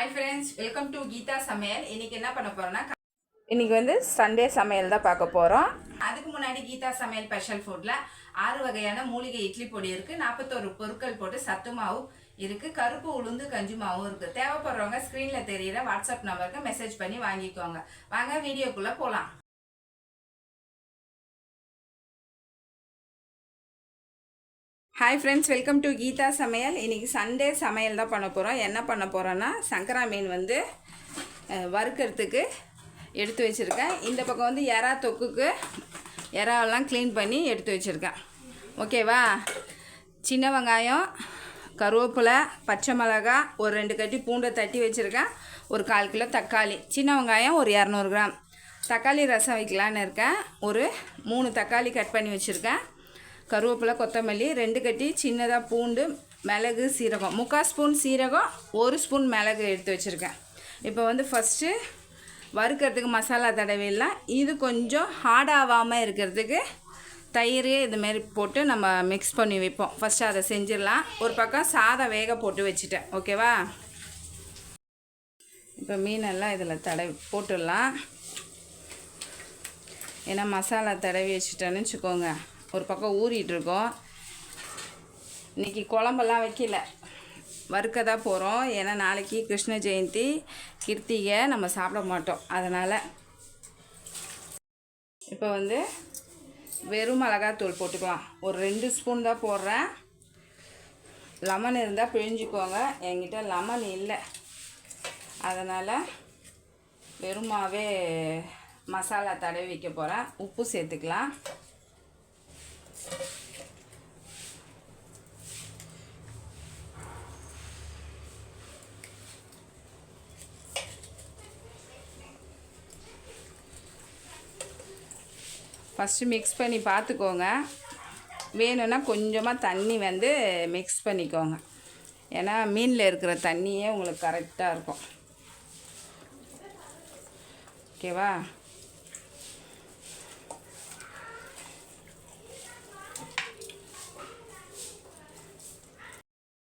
Hi friends welcome to Geetha சமையல் இன்னைக்கு என்ன பண்ண போறோம்னா இன்னைக்கு வந்து சண்டே சமையல் தான் பார்க்க போகிறோம் அதுக்கு முன்னாடி கீதா சமையல் ஸ்பெஷல் ஃபுட்டில் ஆறு வகையான மூலிகை இட்லி பொடி இருக்குது நாற்பத்தோரு பொருட்கள் போட்டு சத்து மாவு இருக்குது கருப்பு உளுந்து கஞ்சி மாவும் இருக்குது தேவைப்படுறவங்க ஸ்க்ரீனில் தெரியிற வாட்ஸ்அப் நம்பருக்கு மெசேஜ் பண்ணி வாங்கிக்கோங்க. வாங்க வீடியோக்குள்ளே போகலாம் hi friends welcome to Geetha சமையல் இன்றைக்கி சண்டே சமையல் தான் பண்ண போகிறோம் என்ன பண்ண போகிறோன்னா சங்கரா மீன் வந்து வறுக்கிறதுக்கு எடுத்து வச்சுருக்கேன். இந்த பக்கம் வந்து எறா தொக்குக்கு எறாவெல்லாம் க்ளீன் பண்ணி எடுத்து வச்சுருக்கேன். ஓகேவா சின்ன வெங்காயம் கருவேப்பிலை பச்சை மிளகா ஒரு ரெண்டு கட்டி பூண்டை தட்டி வச்சுருக்கேன். ஒரு கால் கிலோ தக்காளி. சின்ன வெங்காயம் ஒரு இரநூறு கிராம். தக்காளி ரசம் வைக்கலான்னு இருக்கேன். ஒரு மூணு தக்காளி கட் பண்ணி வச்சுருக்கேன். கருவேப்பிலை கொத்தமல்லி ரெண்டு கட்டி சின்னதாக பூண்டு மிளகு சீரகம். முக்கால் ஸ்பூன் சீரகம் ஒரு ஸ்பூன் மிளகு எடுத்து வச்சுருக்கேன். இப்போ வந்து ஃபஸ்ட்டு வறுக்கிறதுக்கு மசாலா தடவையெல்லாம் இது கொஞ்சம் ஹார்ட் ஆகாமல் இருக்கிறதுக்கு தயிர் இதுமாரி போட்டு நம்ம மிக்ஸ் பண்ணி வைப்போம். ஃபஸ்ட்டு அதை செஞ்சிடலாம். ஒரு பக்கம் சாதம் வேக போட்டு வச்சுட்டேன். ஓகேவா இப்போ மீனெல்லாம் இதில் தடவி போட்டுடலாம். ஏன்னா மசாலா தடவி வச்சுட்டேன்னு வச்சுக்கோங்க. ஒரு பக்கம் ஊறிட்டுருக்கோம். இன்றைக்கி குழம்பெல்லாம் வைக்கல. வறுக்க தான் போகிறோம் ஏன்னா நாளைக்கு கிருஷ்ண ஜெயந்தி கிருத்திகை நம்ம சாப்பிட மாட்டோம். அதனால் இப்போ வந்து வெறும் மிளகாத்தூள் போட்டுக்கலாம். ஒரு ரெண்டு ஸ்பூன் தான் போடுறேன். லெமன் இருந்தால் பிழிஞ்சிக்கோங்க. என்கிட்ட லெமன் இல்லை. அதனால் வெறுமாவே மசாலா தடவி வைக்க போகிறேன் உப்பு சேர்த்துக்கலாம். ஃபஸ்ட்டு மிக்ஸ் பண்ணி பார்த்துக்கோங்க. வேணும்னா கொஞ்சமாக தண்ணி வந்து மிக்ஸ் பண்ணிக்கோங்க. ஏன்னா மீனில் இருக்கிற தண்ணியே உங்களுக்கு கரெக்டாக இருக்கும். ஓகேவா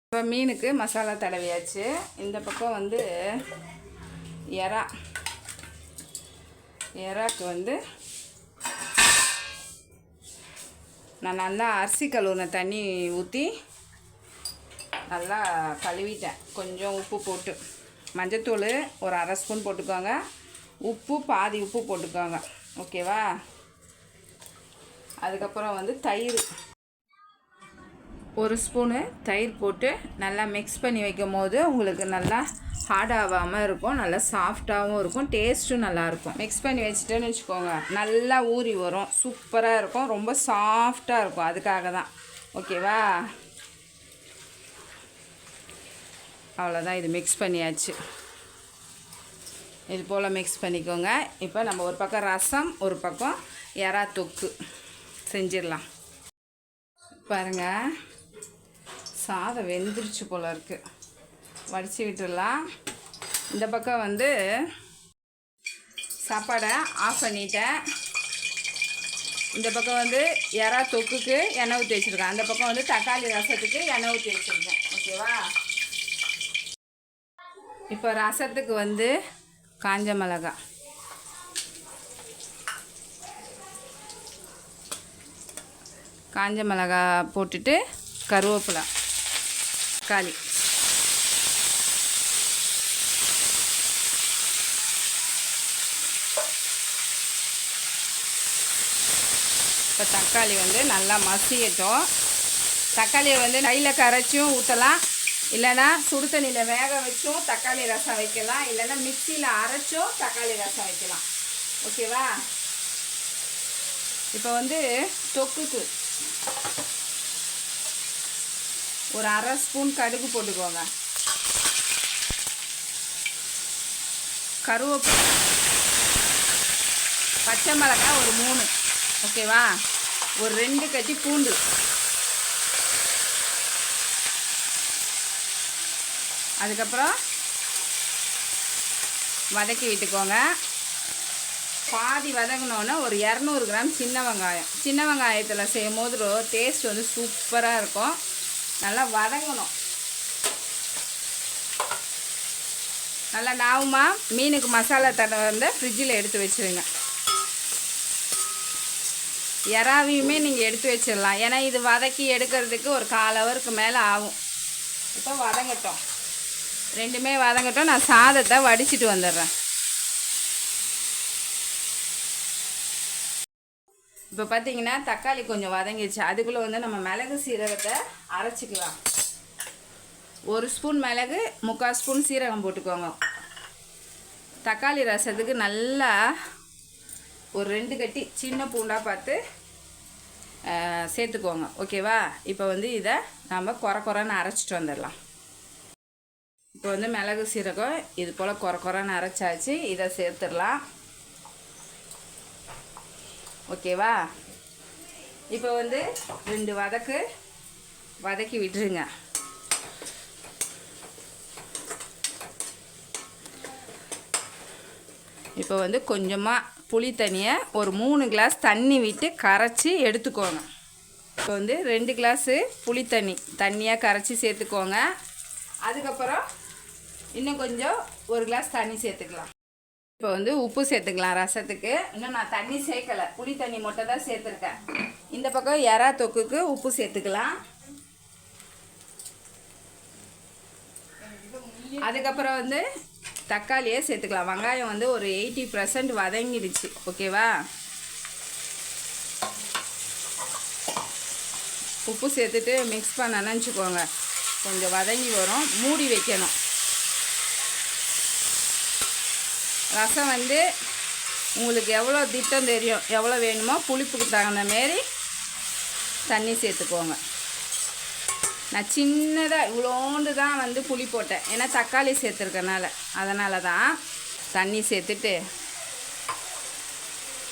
இப்போ மீனுக்கு மசாலா தடவியாச்சு. இந்த பக்கம் வந்து எறா. எறாக்கு வந்து நான் நல்லா அரிசி கழுவுன தண்ணி ஊற்றி நல்லா கழுவிட்டேன். கொஞ்சம் உப்பு போட்டு. மஞ்சத்தூள் ஒரு அரை ஸ்பூன் போட்டுக்கோங்க. உப்பு பாதி உப்பு போட்டுக்கோங்க. ஓகேவா? அதுக்கப்புறம் வந்து தயிர். ஒரு ஸ்பூனு தயிர் போட்டு நல்லா மிக்ஸ் பண்ணி வைக்கும் போது உங்களுக்கு நல்லா ஹார்ட் ஆகாமல் இருக்கும். நல்லா சாஃப்டாகவும் இருக்கும். டேஸ்ட்டும் நல்லாயிருக்கும் மிக்ஸ் பண்ணி வச்சுட்டேன்னு வச்சுக்கோங்க. நல்லா ஊறி வரும். சூப்பராக இருக்கும். ரொம்ப சாஃப்டாக இருக்கும். அதுக்காக தான். ஓகேவா அவ்வளோதான் இது மிக்ஸ் பண்ணியாச்சு. இது போல் மிக்ஸ் பண்ணிக்கோங்க. இப்போ நம்ம ஒரு பக்கம் ரசம் ஒரு பக்கம் எறா தொக்கு. செஞ்சிடலாம். பாருங்கள் சாதம் வெந்துருச்சு போல இருக்குது வடித்து விட்டுடலாம். இந்த பக்கம் வந்து சாப்பாடை ஆஃப் பண்ணிட்டேன். இந்த பக்கம் வந்து எறா தொக்குக்கு எண்ணெய் ஊற்றி வச்சுருக்கேன். அந்த பக்கம் வந்து தக்காளி ரசத்துக்கு எண்ணெய் ஊற்றி வச்சுருக்கேன். ஓகேவா? இப்போ ரசத்துக்கு வந்து காஞ்ச மிளகா. காஞ்ச மிளகா போட்டுட்டு கருவேப்பிலை. தக்காளி இப்போ தக்காளி வந்து நல்லா மசியட்டும். தக்காளியை வந்து கையில் கரைச்சும் ஊற்றலாம் இல்லைன்னா சுடு தண்ணியில் வேக வச்சும் தக்காளி ரசம் வைக்கலாம். இல்லைன்னா மிக்சியில் அரைச்சும் தக்காளி ரசம் வைக்கலாம். ஓகேவா? இப்போ வந்து தொக்குக்கு ஒரு அரை ஸ்பூன் கடுகு போட்டுக்கோங்க. கருவேப்பிலை பச்சை மிளகாய் ஒரு மூணு. ஓகேவா ஒரு ரெண்டு கட்டி பூண்டு. அதுக்கப்புறம் வதக்கி விட்டுக்கோங்க. பாதி வதங்கினோன்னே ஒரு இரநூறு கிராம் சின்ன வெங்காயம். சின்ன வெங்காயத்தில் செய்யும் போது டேஸ்ட் வந்து சூப்பராக இருக்கும். நல்லா வதங்கணும். நல்லா நாவுமா மீனுக்கு மசாலா தடவை வந்து ஃப்ரிட்ஜில் எடுத்து வச்சுருங்க. இறாவையுமே நீங்கள் எடுத்து வச்சிடலாம். ஏன்னா இது வதக்கி எடுக்கிறதுக்கு ஒரு கால் ஹவருக்கு மேலே ஆகும். இப்போ வதங்கட்டும். ரெண்டுமே வதங்கட்டும். நான் சாதத்தை வடிச்சிட்டு வந்துடுறேன். இப்போ பார்த்தீங்கன்னா தக்காளி கொஞ்சம் வதங்கிடுச்சு. அதுக்குள்ளே வந்து நம்ம மிளகு சீரகத்தை அரைச்சிக்கலாம். ஒரு ஸ்பூன் மிளகு முக்கால் ஸ்பூன் சீரகம் போட்டுக்கோங்க. தக்காளி ரசத்துக்கு நல்லா ஒரு ரெண்டு கட்டி சின்ன பூண்டாக பார்த்து சேர்த்துக்கோங்க. ஓகேவா? இப்போ வந்து இதை நம்ம குறை குறைன்னு அரைச்சிட்டு வந்துடலாம். இப்போ வந்து மிளகு சீரகம் இது போல் குறை குறைன்னு அரைச்சாச்சு. இதை சேர்த்துடலாம். ஓகேவா இப்போ வந்து ரெண்டு வதக்கு வதக்கி விட்டுருங்க. இப்போ வந்து கொஞ்சமாக புளி தண்ணியை ஒரு மூணு கிளாஸ் தண்ணி விட்டு கரைச்சி எடுத்துக்கோங்க. இப்போ வந்து ரெண்டு கிளாஸு புளி தண்ணி தண்ணியாக கரைச்சி சேர்த்துக்கோங்க. அதுக்கப்புறம் இன்னும் கொஞ்சம் ஒரு கிளாஸ் தண்ணி சேர்த்துக்கலாம். இப்போ வந்து உப்பு சேர்த்துக்கலாம் ரசத்துக்கு. இன்னும் நான் தண்ணி சேர்க்கலை. புளி தண்ணி மட்டும் தான் சேர்த்துருக்கேன். இந்த பக்கம் எறா தொக்குக்கு உப்பு சேர்த்துக்கலாம். அதுக்கப்புறம் வந்து தக்காளியே சேர்த்துக்கலாம். வெங்காயம் வந்து ஒரு எயிட்டி பர்சன்ட் வதங்கிடுச்சு. ஓகேவா? உப்பு சேர்த்துட்டு மிக்ஸ் பண்ண வச்சுக்கோங்க. கொஞ்சம் வதங்கி வரும். மூடி வைக்கணும். ரசம் வந்து உங்களுக்கு எவ்வளோ திட்டம் தெரியும் எவ்வளோ வேணுமோ புளிப்புக்கு தகுந்த மாரி தண்ணி சேர்த்துக்கோங்க. நான் சின்னதாக இவ்வளோண்டு தான் வந்து புளி போட்டேன். ஏன்னா தக்காளி சேர்த்துருக்கனால. அதனால தான் தண்ணி சேர்த்துட்டு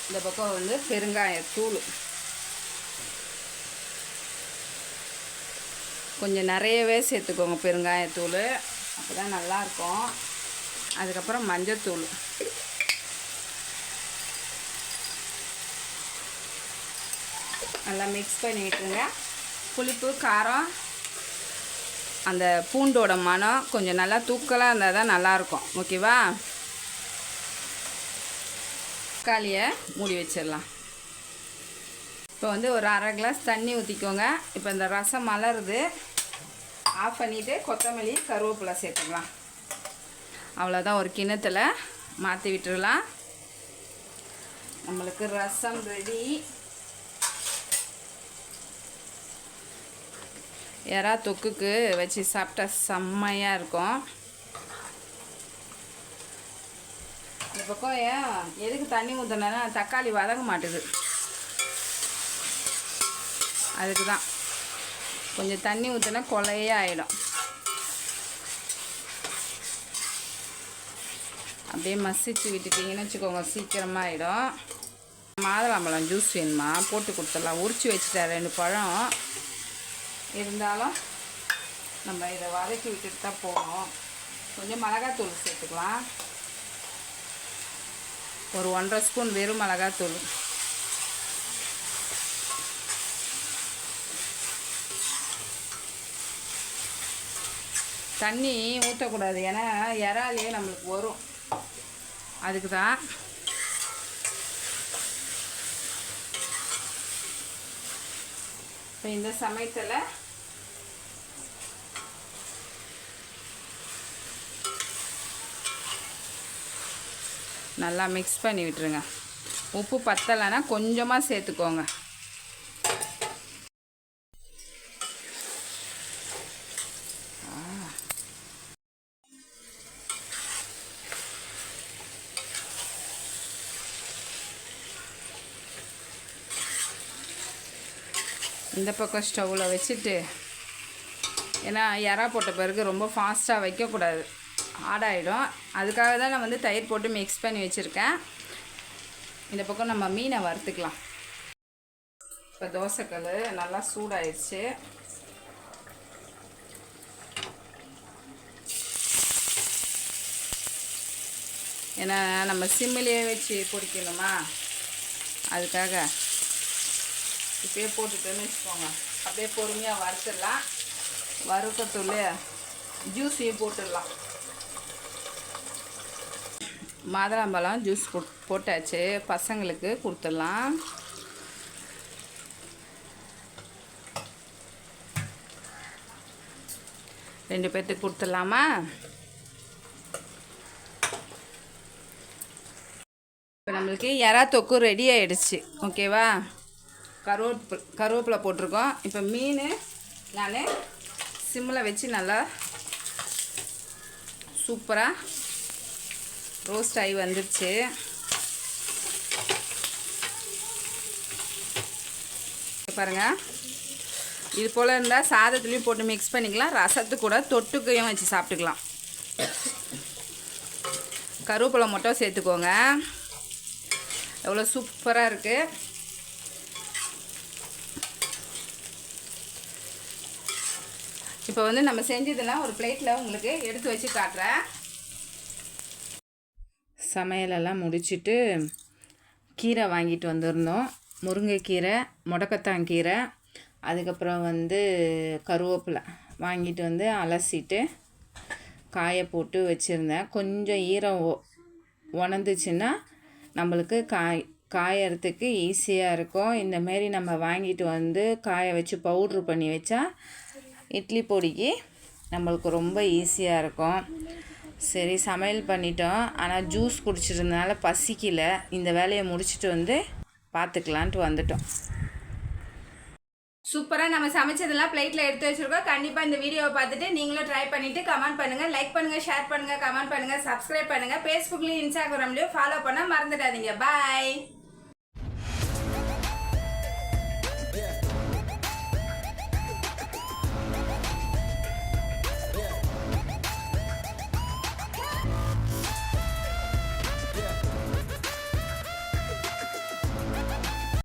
இந்த பக்கம் வந்து பெருங்காயத்தூள் கொஞ்சம் நிறையவே சேர்த்துக்கோங்க பெருங்காயத்தூள். அப்போ தான் நல்லாயிருக்கும். அதுக்கப்புறம் மஞ்சத்தூள். நல்லா மிக்ஸ் பண்ணி விட்டுருங்க புளிப்பு காரம் அந்த பூண்டோட மனம் கொஞ்சம் நல்லா தூக்கலாக இருந்தால் தான் நல்லாயிருக்கும் ஓகேவா? தக்காளியை மூடி வச்சிடலாம். இப்போ வந்து ஒரு அரை கிளாஸ் தண்ணி ஊற்றிக்கோங்க இப்போ இந்த ரசம் மலருது. ஆஃப் பண்ணிவிட்டு கொத்தமல்லி கருவேப்பிலை சேர்த்துக்கலாம். அவ்வளோதான் ஒரு கிணத்துல மாற்றி விட்டுடலாம் நம்மளுக்கு ரசம் ரெடி எறா தொக்குக்கு வச்சு சாப்பிட்டா செம்மையாக இருக்கும். இந்த பக்கம் ஏன் எதுக்கு தண்ணி ஊற்றினா தக்காளி வதங்க மாட்டுது. அதுக்கு தான் கொஞ்சம் தண்ணி ஊற்றினா கொலையே ஆகிடும் அப்படியே மசிச்சு விட்டுட்டிங்கன்னு வச்சுக்கோங்க சீக்கிரமாக ஆகிடும் மாதுளம்பழம் ஜூஸ் வேணுமா? போட்டு கொடுத்துடலாம். உரிச்சு வச்சுட்டேன் ரெண்டு பழம். இருந்தாலும் நம்ம இதை வதக்கி விட்டுட்டு தான் போகணும். கொஞ்சம் மிளகாத்தூள் சேர்த்துக்கலாம். ஒரு ஒன்றரை ஸ்பூன் வெறும் மிளகாத்தூள். தண்ணி ஊற்றக்கூடாது ஏன்னா இறாலே நம்மளுக்கு வரும். அதுக்கு தான் இப்போ இந்த சமயத்தில் நல்லா மிக்ஸ் பண்ணி விட்டுருங்க. உப்பு பத்தலைன்னா கொஞ்சமாக சேர்த்துக்கோங்க. இந்த பக்கம் ஸ்டவ்வில் வச்சுட்டு ஏன்னா இறா போட்ட பிறகு ரொம்ப ஃபாஸ்ட்டாக வைக்கக்கூடாது. ஆடாயிடும். அதுக்காக தான் நான் வந்து தயிர் போட்டு மிக்ஸ் பண்ணி வச்சுருக்கேன். இந்த பக்கம் நம்ம மீனை வறுத்துக்கலாம். இப்போ தோசைக்கல் நல்லா சூடாயிடுச்சு ஏன்னா நம்ம சிம்மிலே வச்சு பொடிக்கணுமா அதுக்காக. இப்பயே போட்டுட்டோன்னு வச்சுக்கோங்க. அப்படியே பொறுமையாக வறுத்துடலாம். வறுக்கத்துள்ளே ஜூஸையும் போட்டுடலாம். மாதுளம்பழம் ஜூஸ் போட் போட்டாச்சு. பசங்களுக்கு கொடுத்துடலாம். ரெண்டு பேர்த்துக்கு கொடுத்துடலாமா? இப்போ நம்மளுக்கு எறா தொக்கு ரெடி ஆகிடுச்சு ஓகேவா கருவேப்பு கருவேப்பிலை போட்டிருக்கோம். இப்போ மீன் நான் சிம்மில் வச்சு நல்லா சூப்பராக ரோஸ்ட் ஆகி வந்துடுச்சு பாருங்கள் இது போல் இருந்தால் சாதத்துலேயும் போட்டு மிக்ஸ் பண்ணிக்கலாம். ரசத்து கூட தொட்டுக்கையும் வச்சு சாப்பிட்டுக்கலாம். கருவேப்பிலை மட்டும் சேர்த்துக்கோங்க. எவ்வளோ சூப்பராக இருக்குது இப்போ வந்து நம்ம செஞ்சதெல்லாம் ஒரு பிளேட்டில் உங்களுக்கு எடுத்து வச்சு காட்டுறேன். சமையலெல்லாம் முடிச்சுட்டு கீரை வாங்கிட்டு வந்திருந்தோம். முருங்கைக்கீரை முடக்கத்தான் கீரை அதுக்கப்புறம் வந்து கருவேப்பிலை வாங்கிட்டு வந்து அலசிட்டு காய போட்டு வச்சுருந்தேன். கொஞ்சம் ஈரம் ஒ- உணர்ந்துச்சுன்னா நம்மளுக்கு காய் காயறதுக்கு ஈஸியாக இருக்கும். இந்த மாரி நம்ம வாங்கிட்டு வந்து காய வச்சு பவுட்ரு பண்ணி வச்சா இட்லி பொடிக்கு நம்மளுக்கு ரொம்ப ஈஸியாக இருக்கும். சரி சமையல் பண்ணிட்டோம். ஆனால் ஜூஸ் குடிச்சிருந்தனால பசிக்கல. இந்த வேலையை முடிச்சுட்டு வந்து பார்த்துக்கலான்ட்டு வந்துட்டோம். சூப்பராக நம்ம சமைச்சதெல்லாம் பிளேட்டில் எடுத்து வச்சிருக்கோம். கண்டிப்பாக இந்த வீடியோவை பார்த்துட்டு நீங்களும் ட்ரை பண்ணிவிட்டு கமெண்ட் பண்ணுங்கள் லைக் பண்ணுங்கள் ஷேர் பண்ணுங்கள் கமெண்ட் பண்ணுங்கள் சப்ஸ்கிரைப் பண்ணுங்கள் ஃபேஸ்புக்லேயும் இன்ஸ்டாகிராம்லேயும் ஃபாலோ பண்ண மறந்துடாதீங்க. பாய்